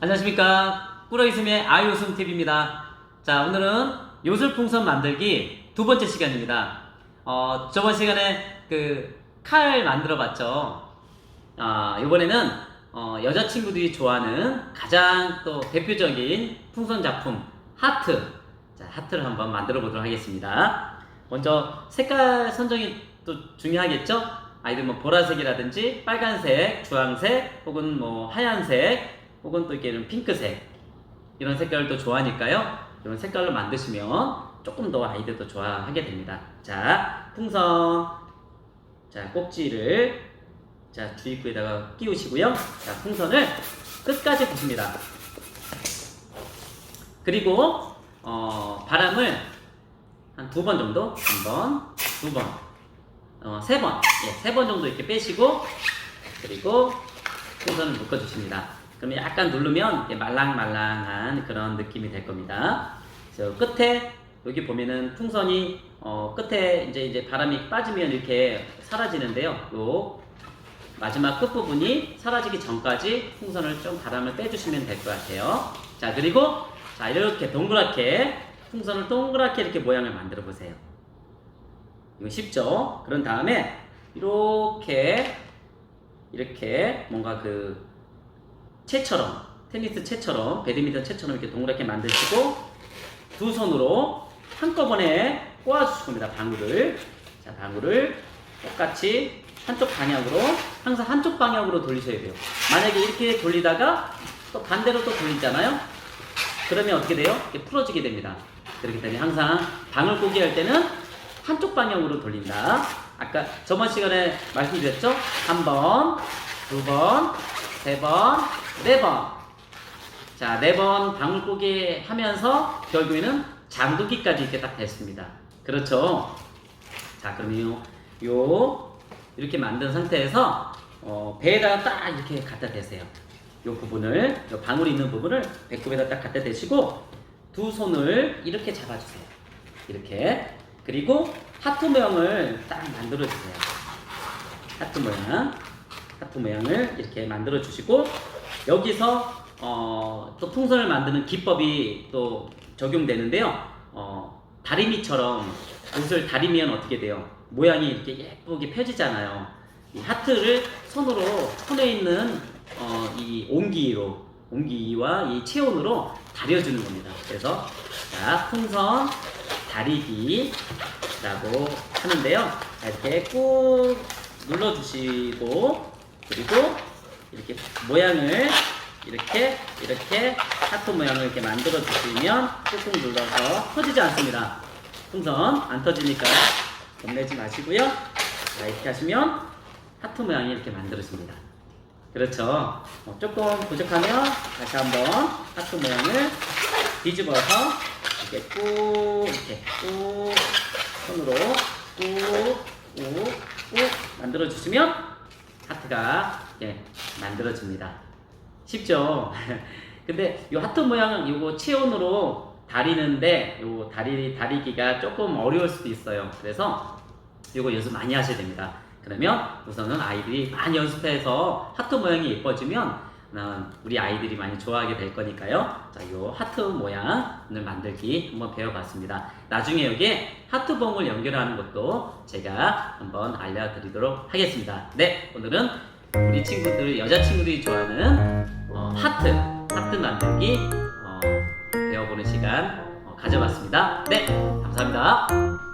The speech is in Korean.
안녕하십니까? 꾸러기숨의 아이웃음TV입니다. 자 오늘은 요술풍선 만들기 두 번째 시간입니다. 어 저번 시간에 그 칼 만들어 봤죠. 아 이번에는 어, 여자친구들이 좋아하는 가장 또 대표적인 풍선 작품 하트. 자 하트를 한번 만들어 보도록 하겠습니다. 먼저 색깔 선정이 또 중요하겠죠? 아이들 뭐 보라색이라든지 빨간색 주황색 혹은 뭐 하얀색 혹은 또 이렇게 핑크색 이런 색깔을 또 좋아하니까요. 이런 색깔로 만드시면 조금 더 아이들도 좋아하게 됩니다. 자, 풍선. 자, 꼭지를 자, 주입구에다가 끼우시고요. 자, 풍선을 끝까지 부십니다. 그리고 어, 바람을 한 두 번 정도, 한 번, 두 번, 어, 세 번, 예, 세 번 정도 이렇게 빼시고 그리고 풍선을 묶어주십니다. 그러면 약간 누르면 말랑말랑한 그런 느낌이 될 겁니다. 그래서 끝에 여기 보면은 풍선이 어, 끝에 이제 이제 바람이 빠지면 이렇게 사라지는데요. 요 마지막 끝 부분이 사라지기 전까지 풍선을 좀 바람을 빼주시면 될 것 같아요. 자 그리고 자 이렇게 동그랗게 풍선을 동그랗게 이렇게 모양을 만들어 보세요. 이거 쉽죠? 그런 다음에 이렇게 이렇게 뭔가 그 채처럼 테니스 채처럼 배드민턴 채처럼 이렇게 동그랗게 만드시고 두 손으로 한꺼번에 꼬아주실 겁니다. 방울을 자 방울을 똑같이 한쪽 방향으로 항상 한쪽 방향으로 돌리셔야 돼요. 만약에 이렇게 돌리다가 또 반대로 또 돌리잖아요. 그러면 어떻게 돼요? 이렇게 풀어지게 됩니다. 그렇기 때문에 항상 방울 꼬기 할 때는 한쪽 방향으로 돌린다. 아까 저번 시간에 말씀드렸죠? 한 번, 두 번, 세 번, 네 번. 자, 네 번 방울 꼬기 하면서 결국에는 잠그기까지 이렇게 딱 됐습니다. 그렇죠? 자, 그러면 요, 요 이렇게 만든 상태에서 어, 배에다가 딱 이렇게 갖다 대세요. 요 부분을, 요 방울이 있는 부분을 배꼽에다 딱 갖다 대시고 두 손을 이렇게 잡아주세요. 이렇게. 그리고 하트 모양을 딱 만들어 주세요. 하트 모양. 하트 모양을 이렇게 만들어 주시고 여기서 어, 또 풍선을 만드는 기법이 또 적용되는데요. 어, 다리미처럼 옷을 다리면 어떻게 돼요? 모양이 이렇게 예쁘게 펴지잖아요. 이 하트를 손으로 손에 있는 어, 이 옹기로 옹기와 이 체온으로 다려주는 겁니다. 그래서 자 풍선 다리기라고 하는데요. 자, 이렇게 꾹 눌러주시고 그리고 이렇게 모양을 이렇게 이렇게 하트 모양을 이렇게 만들어 주시면 꾹꾹 눌러서 터지지 않습니다. 풍선 안 터지니까 겁내지 마시고요. 자, 이렇게 하시면 하트 모양이 이렇게 만들어집니다. 그렇죠. 어, 조금 부족하면 다시 한번 하트 모양을 뒤집어서 이렇게 꾹 이렇게 꾹 손으로 꾹꾹꾹 만들어 주시면 하트가 예, 만들어집니다. 쉽죠? 근데 이 하트 모양은 이거 체온으로 다리는데 요 다리 다리기가 조금 어려울 수도 있어요. 그래서 이거 연습 많이 하셔야 됩니다. 그러면 우선은 아이들이 많이 연습해서 하트 모양이 예뻐지면 어, 우리 아이들이 많이 좋아하게 될 거니까요. 자, 요 하트 모양을 만들기 한번 배워봤습니다. 나중에 여기에 하트봉을 연결하는 것도 제가 한번 알려드리도록 하겠습니다. 네, 오늘은 우리 친구들, 여자친구들이 좋아하는 어, 하트, 하트 만들기 어, 배워보는 시간 어, 가져봤습니다. 네, 감사합니다.